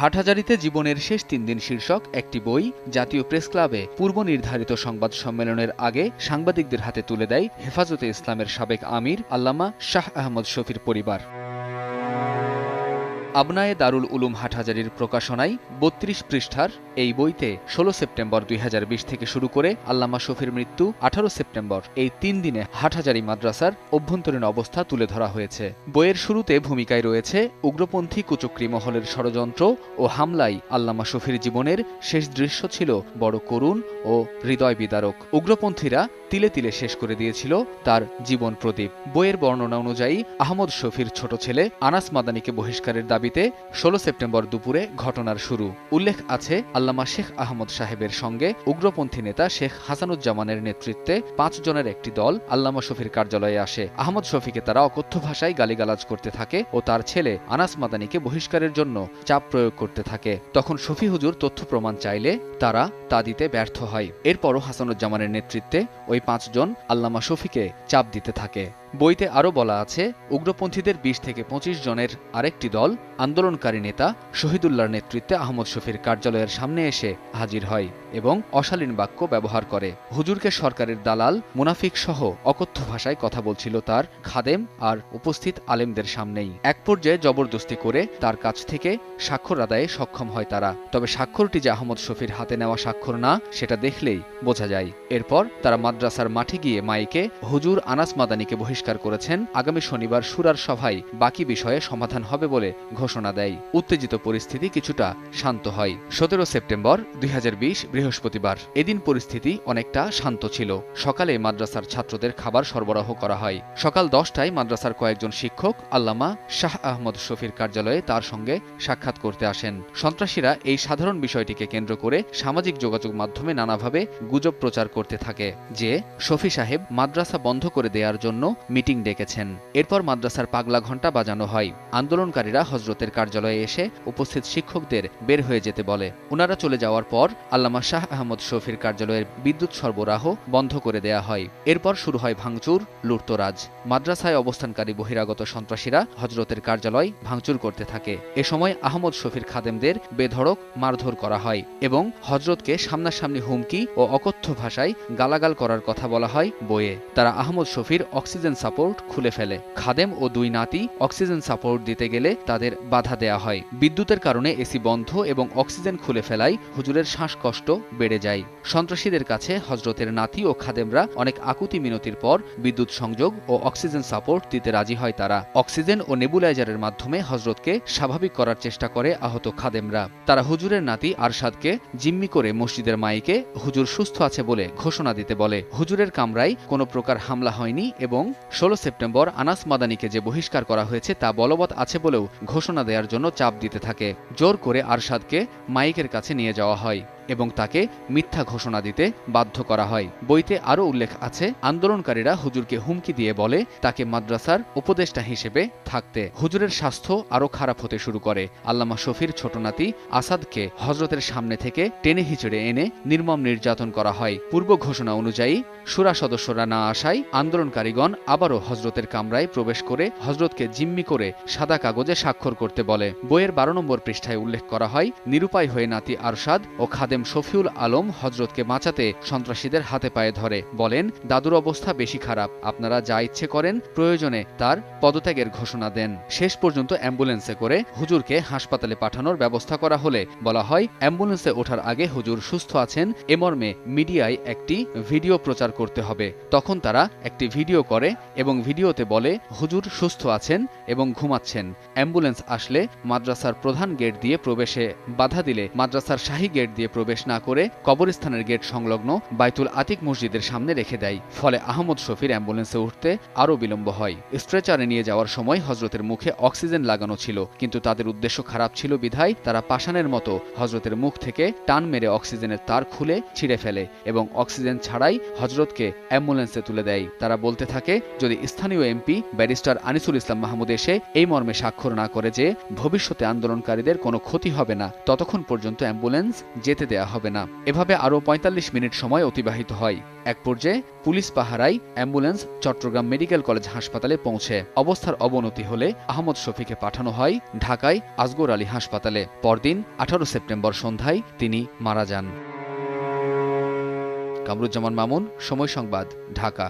হাটহাজারিতে জীবনের শেষ তিন দিন শীর্ষক একটি বই জাতীয় প্রেস ক্লাবে পূর্ব নির্ধারিত সংবাদ সম্মেলনের আগে সাংবাদিকদের হাতে তুলে দেয় হেফাজতে ইসলামের সাবেক আমির আল্লামা শাহ আহমদ শফির পরিবার। আবনায়ে দারুল উলুম হাটহাজারির প্রকাশনায় বত্রিশ পৃষ্ঠার এই বইতে ষোলো সেপ্টেম্বর দুই হাজার বিশ থেকে শুরু করে আল্লামা শফির মৃত্যু আঠারো সেপ্টেম্বর এই তিন দিনে হাটহাজারি মাদ্রাসার অভ্যন্তরীণ অবস্থা তুলে ধরা হয়েছে। বইয়ের শুরুতে ভূমিকায় রয়েছে উগ্রপন্থী কুচক্রী মহলের ষড়যন্ত্র ও হামলায় আল্লামা শফির জীবনের শেষ দৃশ্য ছিল বড় করুণ ও হৃদয় বিদারক। উগ্রপন্থীরা তিলে তিলে শেষ করে দিয়েছিল তার জীবন প্রদীপ। বইয়ের বর্ণনা অনুযায়ী আহমদ শফির ছোট ছেলে আনাস মাদানিকে বহিষ্কারের দাবিতে ষোলো সেপ্টেম্বর দুপুরে ঘটনার শুরু। উল্লেখ আছে, আল্লামা শেখ আহমদ সাহেবের সঙ্গে উগ্রপন্থী নেতা শেখ হাসানুজ্জামানের নেতৃত্বে পাঁচ জনের একটি দল আল্লামা শফির কার্যালয়ে আসে। আহমদ শফিকে তারা অকথ্য ভাষায় গালিগালাজ করতে থাকে ও তার ছেলে আনাস মাদানিকে বহিষ্কারের জন্য চাপ প্রয়োগ করতে থাকে। তখন শফি হুজুর তথ্য প্রমাণ চাইলে তারা তা দিতে ব্যর্থ হয়। এরপরও হাসানুজ্জামানের নেতৃত্বে ওই পাঁচজন আল্লামা শফিকে চাপ দিতে থাকে। বইতে আরও বলা আছে, উগ্রপন্থীদের বিশ থেকে পঁচিশ জনের আরেকটি দল, আন্দোলনকারী নেতা শহীদুল্লাহর নেতৃত্বে আহমদ শফির কার্যালয়ের সামনে এসে হাজির হয় এবং অশালীন বাক্য ব্যবহার করে। হুজুরকে সরকারের দালাল, মুনাফিক সহ অকথ্য ভাষায় কথা বলছিল তার খাদেম আর উপস্থিত আলেমদের সামনেই। এক পর্যায়ে জবরদস্তি করে তার কাছ থেকে স্বাক্ষর আদায়ে সক্ষম হয় তারা। তবে স্বাক্ষরটি যে আহমদ শফির হাতে নেওয়া স্বাক্ষর না, সেটা দেখলেই বোঝা যায়। এরপর তারা মাদ্রাসার মাঠে গিয়ে মাইকে হুজুর আনাস মাদানিকে বহিষ্কার করেছেন, আগামী শনিবার সুরার সভায় বাকি বিষয়ে সমাধান হবে বলে ঘোষণা দেয়। উত্তেজিত পরিস্থিতি কিছুটা শান্ত হয়। সতেরো সেপ্টেম্বর দুই বৃহস্পতিবার। এদিন পরিস্থিতি অনেকটা শান্ত ছিল। সকালে মাদ্রাসার ছাত্রদের খাবার সরবরাহ করা হয়। সকাল দশটায় মাদ্রাসার কয়েকজন শিক্ষক আল্লামা শাহ আহমদ শফির কার্যালয়ে তার সঙ্গে সাক্ষাৎ করতে আসেন। সন্ত্রাসীরা এই সাধারণ বিষয়টিকে কেন্দ্র করে সামাজিক যোগাযোগ মাধ্যমে নানাভাবে গুজব প্রচার করতে থাকে, যে শফি সাহেব মাদ্রাসা বন্ধ করে দেওয়ার জন্য মিটিং ডেকেছেন। এরপর মাদ্রাসার পাগলা ঘণ্টা বাজানো হয়। আন্দোলনকারীরা হজরতের কার্যালয়ে এসে উপস্থিত শিক্ষকদের বের হয়ে যেতে বলে। ওনারা চলে যাওয়ার পর আল্লামা শাহ আহমদ শফির কার্যালয়ের বিদ্যুৎ সরবরাহ বন্ধ করে দেয়া হয়। এরপর শুরু হয় ভাঙচুর, লুটতরাজ। মাদ্রাসায় অবস্থানকারী বহিরাগত সন্ত্রাসীরা হজরতের কার্যালয় ভাঙচুর করতে থাকে। এ সময় আহমদ শফির খাদেমদের বেধড়ক মারধর করা হয় এবং হজরতকে সামনাসামনি হুমকি ও অকথ্য ভাষায় গালাগাল করার কথা বলা হয় বইয়ে। তারা আহমদ শফির অক্সিজেন সাপোর্ট খুলে ফেলে। খাদেম ও দুই নাতি অক্সিজেন সাপোর্ট দিতে গেলে তাদের বাধা দেয়া হয়। বিদ্যুতের কারণে এসি বন্ধ এবং অক্সিজেন খুলে ফেলায় হুজুরের শ্বাসকষ্ট বেড়ে যায়। সন্ত্রাসীদের কাছে হজরতের নাতি ও খাদেমরা অনেক আকুতি মিনতির পর বিদ্যুৎ সংযোগ ও অক্সিজেন সাপোর্ট দিতে রাজি হয় তারা। অক্সিজেন ও নেবুলাইজারের মাধ্যমে হজরতকে স্বাভাবিক করার চেষ্টা করে আহত খাদেমরা। তারা হুজুরের নাতি আরশাদকে জিম্মি করে মসজিদের মাইকে হুজুর সুস্থ আছে বলে ঘোষণা দিতে বলে। হুজুরের কামরায় কোনো প্রকার হামলা হয়নি এবং ষোলো সেপ্টেম্বর আনাস মাদানিকে যে বহিষ্কার করা হয়েছে তা বলবৎ আছে বলেও ঘোষণা দেওয়ার জন্য চাপ দিতে থাকে। জোর করে আরশাদকে মাইকের কাছে নিয়ে যাওয়া হয়। এবং তাকে মিথ্যা ঘোষণা দিতে বাধ্য করা হয়। বইতে আরও উল্লেখ আছে, আন্দোলনকারীরা হুজুরকে হুমকি দিয়ে বলে তাকে মাদ্রাসার উপদেষ্টা হিসেবে থাকতে। হুজুরের স্বাস্থ্য আরও খারাপ হতে শুরু করে। আল্লামা শফির ছোট নাতি আসাদকে হজরতের সামনে থেকে টেনে হিচড়ে এনে নির্মম নির্যাতন করা হয়। পূর্ব ঘোষণা অনুযায়ী সুরা সদস্যরা না আসায় আন্দোলনকারীগণ আবারও হজরতের কামরায় প্রবেশ করে হজরতকে জিম্মি করে সাদা কাগজে স্বাক্ষর করতে বলে। বইয়ের বারো নম্বর পৃষ্ঠায় উল্লেখ করা হয়, নিরুপায় হয়ে নাতি আরশাদ ও খাদেম শফিউল আলম হজরতকে বাঁচাতে সন্ত্রাসীদের হাতে পায়ে ধরে। বলেন, দাদুর অবস্থা বেশি খারাপ। আপনারা যা ইচ্ছে করেন, প্রয়োজনে তার পদত্যাগের ঘোষণা দেন। শেষ পর্যন্ত অ্যাম্বুলেন্সে করে হুজুরকে হাসপাতালে পাঠানোর ব্যবস্থা করা হলে। বলা হয়, অ্যাম্বুলেন্সে ওঠার আগে হুজুর সুস্থ আছেন। এ মর্মে মিডিয়ায় একটি ভিডিও প্রচার করতে হবে। তখন তারা একটি ভিডিও করে এবং ভিডিওতে বলে, হুজুর সুস্থ আছেন এবং ঘুমাচ্ছেন। অ্যাম্বুলেন্স আসলে মাদ্রাসার প্রধান গেট দিয়ে প্রবেশে বাধা দিলে মাদ্রাসার শাহী গেট দিয়ে প্রবেশ না করে কবরস্থানের গেট সংলগ্ন বাইতুল আতিক মসজিদের সামনে রেখে দেয়। ফলে আহমদ শফির অ্যাম্বুলেন্সে উঠতে আরও বিলম্ব হয়। স্ট্রেচারে নিয়ে যাওয়ার সময় হজরতের মুখে অক্সিজেন লাগানো ছিল, কিন্তু তাদের উদ্দেশ্য খারাপ ছিল বিধায় তারা পাষাণের মতো হজরতের মুখ থেকে টান মেরে অক্সিজেনের তার খুলে ছিঁড়ে ফেলে এবং অক্সিজেন ছাড়াই হজরতকে অ্যাম্বুলেন্সে তুলে দেয়। তারা বলতে থাকে, যদি স্থানীয় এমপি, ব্যারিস্টার আনিসুল ইসলাম মাহমুদ এসে এই মর্মে স্বাক্ষর না করে যে ভবিষ্যতে আন্দোলনকারীদের কোনো ক্ষতি হবে না, ততক্ষণ পর্যন্ত অ্যাম্বুলেন্স যেতে দেয়া হবে না। এভাবে আরও ৪৫ মিনিট সময় অতিবাহিত হয়। এক পর্যায়ে পুলিশ পাহারায় অ্যাম্বুলেন্স চট্টগ্রাম মেডিকেল কলেজ হাসপাতালে পৌঁছে। অবস্থার অবনতি হলে আহমদ শফিকে পাঠানো হয় ঢাকায় আসগর আলী হাসপাতালে। পরদিন আঠারো সেপ্টেম্বর সন্ধ্যায় তিনি মারা যান। কামরুজ্জামান মামুন, সময় সংবাদ, ঢাকা।